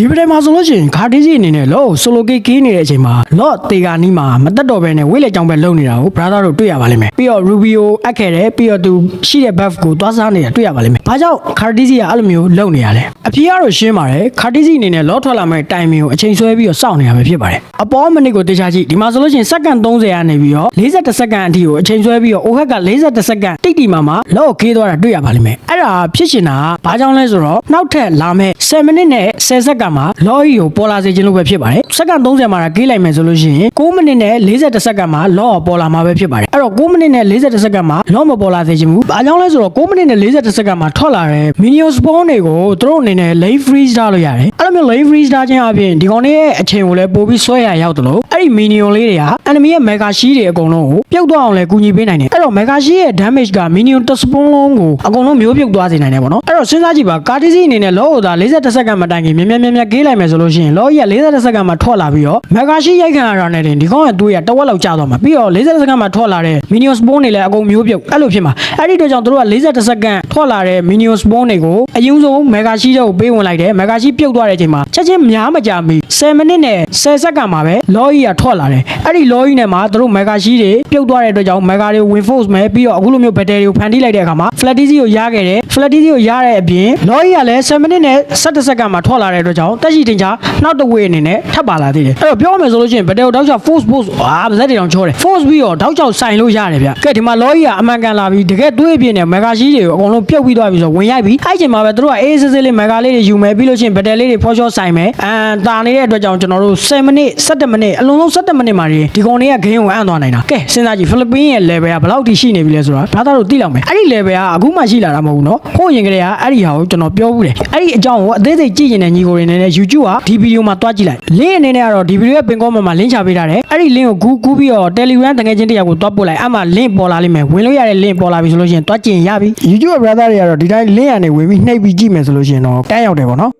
ဒီပဒမှာဆိုလို့ရှိရင်ခါတီးစီအနေနဲ့လောဆိုလိုကေကင်းနေတဲ့အချိန်မှာလော့တေဂာနီးမှာမတက်တော့ဘဲနဲ့ဝိလေကြောင်ပဲလုံနေတာကို brother တို့တွေ့ရပါလိမ့်မယ်ပြီးတော့ Rubio အပ်ခဲ့တယ်ပြီးတော့သူရှိတဲ့ buff ကိုသွားစားနေတာတွေ့ရပါလိမ့်မယ်ဘာကြောင့်ခါတီးစီကအဲ့လိုမျိုးလုံနေရလဲအပြေကတော့ရှင်းပါတယ်ခါတီးစီအနေနဲ့လော့ထွက်လာမဲ့တိုင်မင်ကိုအချိန်ဆွဲပြီးတော့စောင့်နေရမှာဖြစ်ပါတယ်အပေါ်မိနစ်ကိုတေချာကြည့်ဒီမှာဆိုလို့ရှိရင်စက္ကန့်30ကနေပြီးတော့42စက္ကန့်အထိကိုအချိန်ဆွဲပြီးတော့ OHEC က42စက္ကန့်တိတ်တိမှာမှာလော့ကိုခေးသွားတာတွေ့ရပါလိမ့်မယ်အဲ့ဒါဖြစ်ရှင်တာကဘာကြောင့်လဲဆိုတော့နောက်ထပ်လာမဲ့10မိနစ်နဲ့10စက္ကန့်မှာလော့ကြီးကိုပေါ်လာစေခြင်းလို့ပဲဖြစ်ပါတယ်စက္ကန့်30မှာကေးလိုက်မယ်ဆိုလို့ရှိရင်9မိနစ်နဲ့42စက္ကန့်မှာလော့ကပေါ်လာမှာပဲဖြစ်ပါတယ်အဲ့တော့9မိနစ်နဲ့42စက္ကန့်မှာလော့မပေါ်လာစေခြင်းဘူးဘာကြောင့်လဲဆိုတော့9မိနစ်နဲ့42စက္ကန့်မှာထွက်လာတဲ့ minion spawn တွေကိုသူတို့အနေနဲ့ late freeze ထားလို့ရတယ် အဲ့လိုမျိုး late freeze ထားခြင်းအပြင်ဒီကောင်တွေရဲ့အချိန်ကိုလည်းပို့ပြီးဆွဲရရောက်တယ်လို့အဲ့ဒီ minion လေးတွေက enemy ရဲ့ mega shield တွေအကုန်လုံးကိုပြုတ်သွားအောင်လည်းကူညီပေးနိုင်တယ်အဲ့တော့ mega shield ရဲ့ damage က minion တစ်စပွန်းလုံးကိုအကုန်လုံးမျိုးပြုတ်သွားစေနိုင်တယ်ပေါ့နော်အဲ့တော့စဉ်းစားကြည့်ပါကာတီစီအနေနဲ့လောဟိုသာ42စက္ကန့်မတိုင်ခင်မြင်မြင်မြင်မြင်ကေးလိုက်မယ်ဆိုလို့ရှိရင်လောကြီးက42စက္ကန့်မှာထွက်လာပြီးတော့ mega shield ရိုက်ခံရတာနဲ့တင်ဒီကောင်ရဲ့တွေးရတဝက်လောက်ကျသွားမှာပြီးတော့40စက္ကန့်မှာထွက်လာတဲ့ minion spawn တွေလည်းအကုန်မျိုးပြုတ်အဲ့လိုဖြစ်မှာအဲ့ဒီအတွက်ကြောင့်တို့က40စက္ကန့်ထွက်လာတဲ့ minion spawn တွေကိုအရင်ဆုံး mega shield ကိုပေးဝင်လိုက်တယ် mega shield ပြုတ်သွားတဲ့အချိန်မှာချက်ချင်းများမကြမီ10မိနစ်နဲ့10စက္ကန့်မှာပဲလောကြီးကထွက်လာတယ်အဲ့ဒီလောကြီးနဲ့မှာတို့ mega shield တွေပြုတ်သွားတဲ့အတွက်ကြောင့် mega တွေ win force မယ်ပြီးတော့အခုလိုမျိုး battery ကိုဖန်တီးလိုက်တဲ့အခါမှာ flatty ကိုရခဲ့တယ် flatty ကိုရတဲ့အပြင်လောကြီးကလည်း10မိနစ်နဲ့17စက္ကန့်မှာထွက်လာတဲ့အတွက်ကြောင့်တက်ရှိတင်ချာနောက်တစ်ဝေးအနေနဲ့ထပ်ပါလာသေးတယ်အဲ့တော့ပြောမယ်ဆိုလို့ရှိရင် battery ကိုတောက်ချ force force အာဗဇက်တွေတောင်ချောတယ် force ပြီးတော့တောက်ချဆိုင်လို့ရတယ်ဗျကဲဒီမှာလောကြီးကအမှန်ကန်လာပြီးတကယ်တွေးပြင်းနဲ့ mega shield တွေကိုအကုန်လုံးပြုတ်ပြီးသွားပြီဆိုတော့ဝင်ရိုက်ပြီးအဲ့ချိန်မှာပဲတို့ကအေးစစ်စစ်လေး mega လေးတွေယူမယ်ပြီးလို့ရှိရင် battery လေးတွေfor sure ဆိုင်မယ်အမ်တာနေတဲ့အတွက်ကြောင့်ကျွန်တော်တို့10မိနစ်17မိနစ်အလုံးစုံ17မိနစ်မှာဒီကောင်တွေက game ကိုအံ့သွားနိုင်တာကဲစဉ်းစားကြည့်ဖိလစ်ပင်းရဲ့ level ကဘယ်လောက်ထိရှိနေပြီလဲဆိုတော့ဘာသာတို့သိလောက်မယ်အဲ့ဒီ level ကအခုမှရှိလာတာမဟုတ်ဘူးเนาะဟိုရင်ကလေးကအဲ့ဒီဟာကိုကျွန်တော်ပြောဘူးတယ်အဲ့ဒီအကြောင်းကိုအသေးစိတ်ကြည့်ရင်လည်းညီကိုတွေနေနဲ့ YouTube ကဒီဗီဒီယိုမှာတွားကြည့်လိုက် link အနေနဲ့ကတော့ဒီဗီဒီယိုရဲ့ပင်ကောမှာမှာ link ချပေးထားတယ်အဲ့ဒီ link ကိုကူးကူးပြီးတော့ Telegram တကယ်ချင်းတရားကိုတွားပို့လိုက်အဲ့မှာ link ပေါ်လာလိမ့်မယ်ဝင်လို့ရတဲ့ link ပေါ်လာပြီဆိုလို့ရှိရင်တွားကြည့်ရင်ရပြီ YouTube brother တွေကတော့ဒီတိုင်း link ကနေဝင်ပြီးနှိပ်ပြီးကြည့်မယ်ဆိုလို့ရှိရင်တော့တန်းရောက်တယ်ပေါ့နော်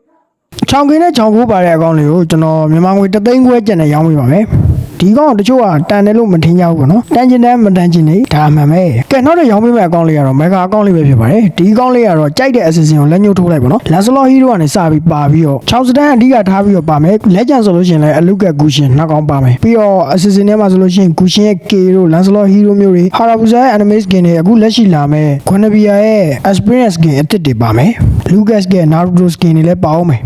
ချောင်ကင်းနဲ့ချောင်ကိုပါတဲ့အကောင့်လေးကိုကျွန်တော်မြန်မာငွေ3သိန်းခွဲကျန်နဲ့ရောင်းပေးပါမယ် ဒီကောင်တချို့ကတန်တယ်လို့မထင်ကြဘူးပေါ့နော်တန်ကျင်တယ်မတန်ကျင်နေဒါမှန်ပဲကဲနောက်တော့ရောင်းပေးမယ့်အကောင့်လေးကတော့ mega အကောင့်လေးပဲဖြစ်ပါတယ်ဒီအကောင့်လေးကတော့ကြိုက်တဲ့ assassin ကိုလက်ညှိုးထိုးလိုက်ပေါ့နော် Lancelot Hero ကနေစပြီးပါပြီးတော့6စတန်းအဓိကထားပြီးတော့ပါမယ် legend ဆိုလို့ရှိရင်လည်းအလုကက် Gushin နှစ်ကောင်ပါမယ်ပြီးတော့ assassin ထဲမှာဆိုလို့ရှိရင် Gushin ရဲ့ K တို့ Lancelot Hero မျိုးတွေ Harabusa ရဲ့ anime skin တွေအခုလက်ရှိလာမဲ့ Guinevere ရဲ့ experience skin အသစ်တွေပါမယ် Lucas ရဲ့ Naruto skin တွေလည်းပါအောင်မယ်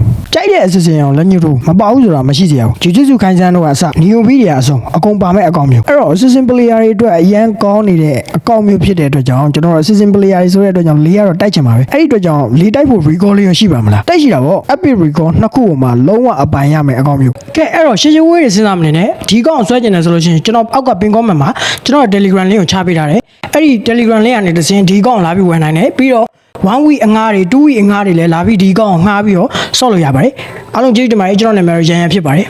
ကြိုက်တဲ့ assassin အောင်လက်ညှိုးထိုးမပါဘူးဆိုတာမရှိစရာဘူး Jujutsu Kaisen တို့ကအစ Neo Media အစုံအကုန်ပါမဲ့အကောင်မျိုးအဲ့တော့ assassin player တွေအတွက်အရန်ကောင်းနေတဲ့အကောင်မျိုးဖြစ်တဲ့အတွက်ကြောင့်ကျွန်တော်တို့ assassin player တွေဆိုတဲ့အတွက်ကြောင့်လေးကတော့တိုက်ချင်ပါပဲအဲ့ဒီအတွက်ကြောင့်လေးတိုက်ဖို့ recall လေးရရှိပါမလားတိုက်ရှိတာပေါ့ epic recall နှစ်ခုကိုမှလုံးဝအပိုင်ရမယ်အကောင်မျိုးကဲအဲ့တော့ရှင်းရှင်းဝေးတွေစဉ်းစားမနေနဲ့ဒီကောင်ဆွဲကျင်တယ်ဆိုလို့ရှိရင်ကျွန်တော်အောက်ကပင်ကောမယ်မှာကျွန်တော် Telegram link ကိုချပေးထားတယ်အဲ့ဒီ Telegram link ကနေတစ်စင်းဒီကောင်လာပြီးဝယ်နိုင်တယ်ပြီးတော့ 1 week အငားတွေ2 week အငားတွေလည်းလာပြီးဒီကောင်ကိုငှားပြီးတော့ဆော့လို့ရပါတယ်အားလုံးကျေးဇူးတင်ပါတယ်ကျွန်တော်နာမည်ရရန်ရန်ဖြစ်ပါတယ်